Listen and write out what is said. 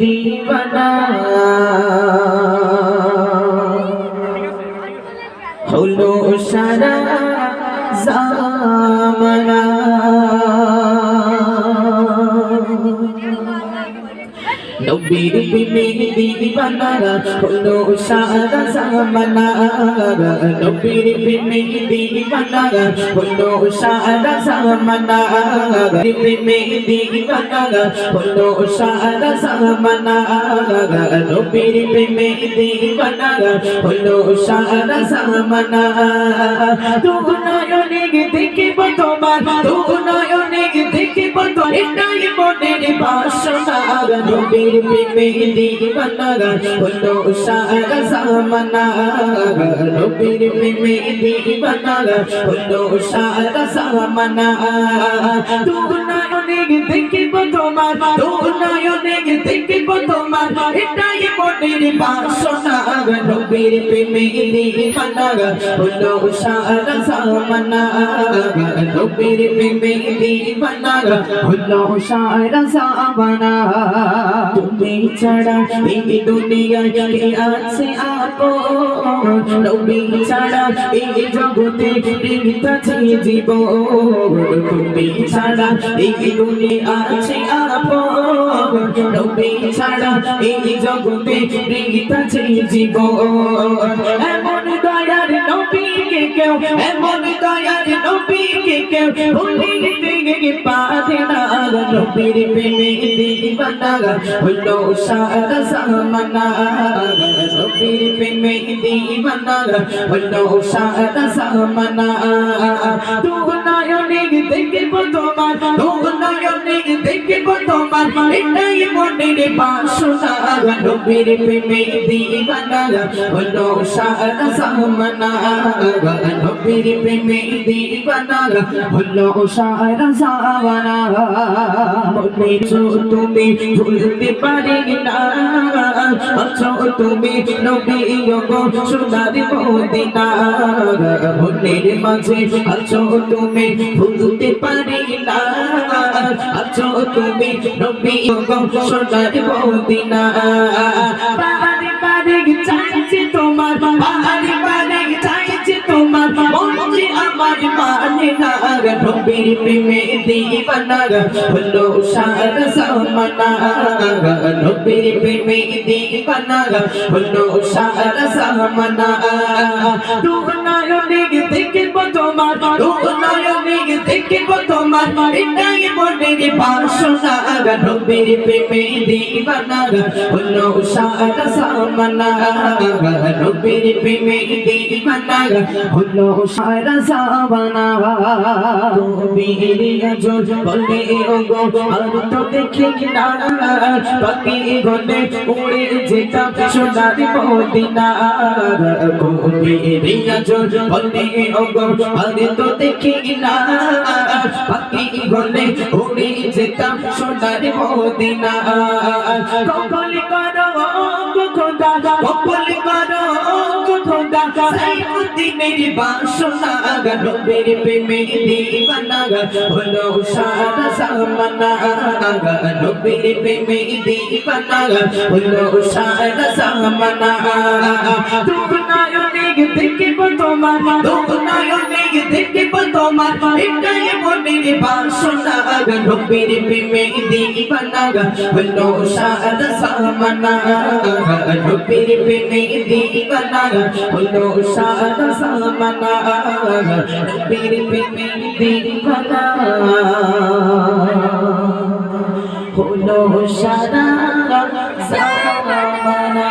দিবানা। হলো সারা জামানা। নবীর প্রেমে দিবানা হলো সারা জামানা নবীর প্রেমে দিবানা হলো সারা জামানা প্রেমে দিবানা হলো সারা জামানা নবীর প্রেমে দিবানা হলো সারা জামানা তু নয়নে দেখিব তোমার তু নয়নে মনের বাসনা নবীর প্রেমে দিবানা হলো সারা জামানা নবীর প্রেমে দিবানা হলো সারা জামানা তু নয়নে দেখিব তোমার তু নয়নে দেখিব তোমার এটাই মনের বাসনা নবীর প্রেমে দিবানা হলো সারা জামানা নবীর প্রেমে দিবানা হলো সারা জামানা তুমি ছাড়া এই দুনিয়ায় কে আছে আপন? নবী ছাড়া এই জগতে পৃথিবীতে জীবন? তুমি ছাড়া এই দুনিয়া আছে আপন? নবী ছাড়া এই জগতে পৃথিবীতে জীবন? এমন দয়ার নবীকে কেউ, এমন দয়ার নবীকে কেউ ভুলিতে পারে না। নবীর প্রেমে দিবানা হলো সারা জামানা নবীর প্রেমে দিবানা হলো সারা জামানা তু নয়নে দেখিব তোমার এটাই মনের বাসনা, নবীর প্রেমে দিবানা হলো সারা জামানা নবীর প্রেমে দিবানা হলো সারা জামানা মনের তুমি ভুলতে পারি না, আছো তুমি নবী গো, সোনার মদিনা। মনের মাঝে আছো তুমি ভুলতে পারি না। আছো তুমি নবী সোনার মদিনা। বাড়ি বাড়ি চাইছে তোমার বাড়ি বাড়ি চাইছে তোমার মনজি আমার মানে না। নবীর প্রেমে দিবানা, হলো সারা জামানা। নবীর প্রেমে দিবানা, হলো সারা জামানা। তু নয়নে দেখিব তোমার তু নয়নে দেখিব তোমার। এটাই মনের বাসনা নবীর প্রেমে দিবানা হলো সারা জামানা নবীর প্রেমে দিবানা হলো সারা জামানা নবীর আজল বলে, ওগো আর তো দেখি না পাখি গলে উড়ে যেতাম সোনার মদিনা। নবীর আজল বলে, ওগো আর তো দেখি না পাখি গলে উড়ে যেতাম সোনার মদিনা। কবল করো খোদা কবল করো খোদা। সাইফুদ্দিনের বাসনা নবীর প্রেমে দিবানা হলো সারা জামানা নবীর প্রেমে দিবানা হলো সারা জামানা। তু নয়নে দেখিব তোমার মনের বাসনা নবীর প্রেমে দিবানা হলো সারা জামানা নবীর প্রেমে দিবানা হলো সারা জামানা নবীর প্রেমে দিবানা। হলো সারা জামানা